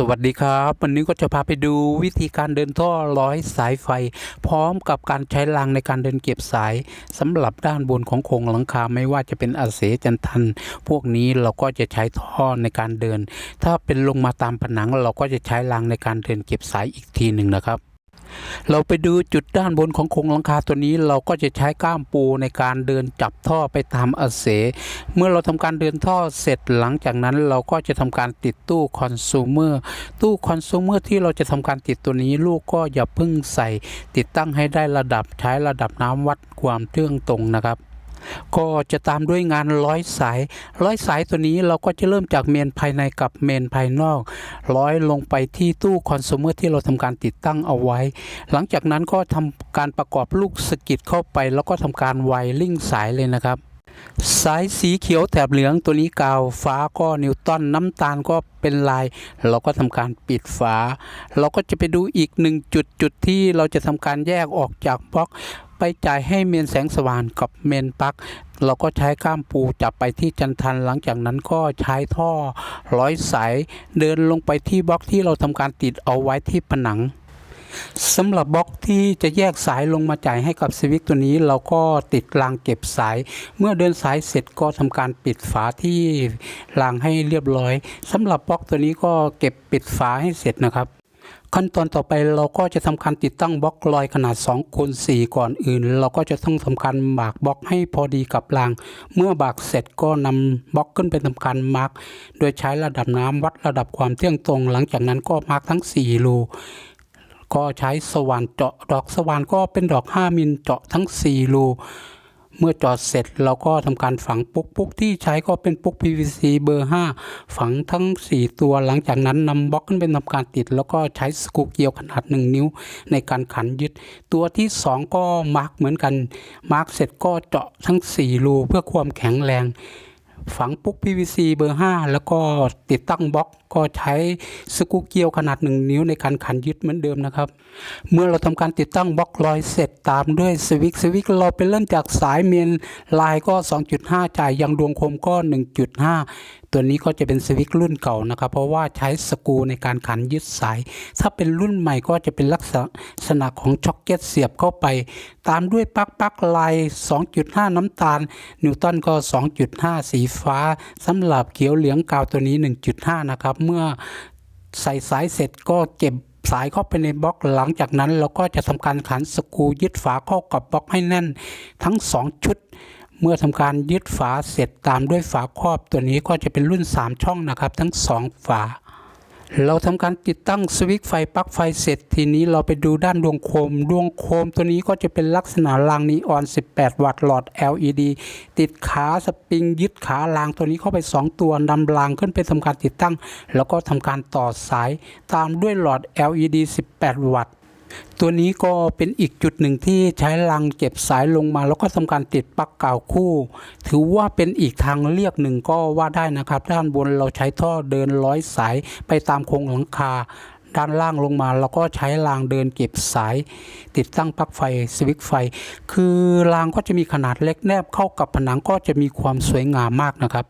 สวัสดีครับ วันนี้ก็จะพาไปดูวิธีการเดินท่อร้อยสายไฟ พร้อมกับการใช้รางในการเดินเก็บสายสำหรับด้านบนของโครงหลังคาไม่ว่าจะเป็นอาเสจันทัน พวกนี้เราก็จะใช้ท่อในการเดิน ถ้าเป็นลงมาตามผนังเราก็จะใช้รางในการเดินเก็บสายอีกทีหนึ่งนะครับ เราไปดูจุดด้านบนของโครงหลังคาตัวนี้ เราก็จะใช้ก้ามปูในการเดินจับท่อไปตามอาเส เมื่อเราทำการเดินท่อเสร็จหลังจากนั้นเราก็จะทำการติดตู้คอน sumer ตู้คอน sumer ที่เราจะทำการติดตัวนี้ ลูกก็อย่าเพิ่งใส่ ติดตั้งให้ได้ระดับใช้ระดับน้ำวัดความเชื่องตรงนะครับ ก็จะตามด้วยงานร้อยสายร้อยสายตัวนี้เราก็จะเริ่มจากเมนภายในกับเมนภายนอกร้อยลงไปที่ตู้คอน sumer ที่เราทำการติดตั้งเอาไว้ หลังจากนั้นก็ทำการประกอบลูกสกิดเข้าไป แล้วก็ทำการไวริ่งสายเลยนะครับสายสีเขียวแถบเหลืองตัวนี้กาวฟ้าก็นิวตันน้ำตาลก็เป็นลาย เราก็ทำการปิดฝา เราก็จะไปดูอีกหนึ่งจุดจุดที่เราจะทำการแยกออกจากบล็อก ไปจ่ายให้เมนแสงสว่างกับเมนปลั๊กเราก็ใช้ก้ามปูจับไปที่จันทันหลังจากนั้นก็ใช้ท่อร้อยสายเดินลงไปที่บล็อกที่เราทำการติดเอาไว้ที่ผนังสำหรับบล็อกที่จะแยกสายลงมาจ่ายให้กับสวิตช์ตัวนี้ เราก็ติดรางเก็บสาย เมื่อเดินสายเสร็จก็ทำการปิดฝาที่รางให้เรียบร้อยสำหรับบล็อกตัวนี้ก็เก็บปิดฝาให้เสร็จนะครับ ขั้นตอนต่อไปเราก็จะทำการติดตั้งบล็อกลอยขนาด2คูณ4ก่อนอื่น เราก็จะต้องทำการบากบล็อกให้พอดีกับราง เมื่อบากเสร็จก็นำบล็อกขึ้นไปทำการมาร์กโดยใช้ระดับน้ำวัดระดับความเที่ยงตรง หลังจากนั้นก็มาร์กทั้ง 4 รูก็ใช้สว่านเจาะดอกสว่านก็เป็นดอก 5 มิลเจาะทั้ง 4 รู เมื่อจอดเสร็จเราก็ทำการฝังปุ๊กปุ๊กที่ใช้ก็เป็นปุ๊ก PVC เบอร์ 5 ฝังทั้ง 4 ตัวหลังจากนั้นนำบล็อกขึ้นเป็นทำการติด แล้วก็ใช้สกูเกียวขนาด 1 นิ้ว ในการขันยึด ตัวที่ 2 ก็มาร์กเหมือนกัน มาร์กเสร็จก็เจาะทั้ง 4 รูเพื่อความแข็งแรง ฝังปุ๊ก PVC เบอร์ 5 แล้วก็ติดตั้งบล็อกก็ใช้สกูเกลียวขนาด 1 นิ้วในการขันยึดเหมือนเดิมนะครับ เมื่อเราทำการติดตั้งบล็อกลอยเสร็จตามด้วยสวิกสวิกเราไปเริ่มจากสายเมนลายก็ 2.5 จ่ายยังดวงคมก็ 1.5 ตัวนี้ก็จะเป็นสวิกรุ่นเก่านะครับ เพราะว่าใช้สกูในการขันยึดสาย ถ้าเป็นรุ่นใหม่ก็จะเป็นลักษณะของช็อคเก็ตเสียบเข้าไป ตามด้วยปลั๊กปลั๊กลาย 2.5 น้ำตาล นิวตันก็ 2.5 สีฟ้าสำหรับเขียวเหลืองกาวตัวนี้ 1.5 นะครับเมื่อใส่สายเสร็จก็เก็บสายเข้าไปในบล็อกหลังจากนั้นเราก็จะทำการขันสกรูยึดฝาเข้ากับบล็อกให้แน่นทั้ง 2 ชุด เมื่อทำการยึดฝาเสร็จตามด้วยฝาครอบตัวนี้ก็จะเป็นรุ่น 3 ช่องนะครับ ทั้ง 2 ฝา เราทำการติดตั้งสวิตช์ไฟปลั๊กไฟเสร็จทีนี้เราไปดูด้านดวงโคม ดวงโคมตัวนี้ก็จะเป็นลักษณะรางนีออน 18 วัตต์หลอด LED ติดขาสปริงยึดขารางตัวนี้เข้าไป 2 ตัวนำรางขึ้นไปทำการติดตั้ง แล้วก็ทำการต่อสายตามด้วยหลอด LED 18 วัตต์ ตัวนี้ก็เป็นอีกจุดหนึ่งที่ใช้รังเก็บสายลงมา แล้วก็ทำการติดปลั๊กกาวคู่ ถือว่าเป็นอีกทางเลือกหนึ่งก็ว่าได้นะครับ ด้านบนเราใช้ท่อเดินร้อยสายไปตามโครงหลังคา ด้านล่างลงมาเราก็ใช้รางเดินเก็บสาย ติดตั้งปลั๊กไฟสวิตช์ไฟ คือรางก็จะมีขนาดเล็กแนบเข้ากับผนังก็จะมีความสวยงามมากนะครับ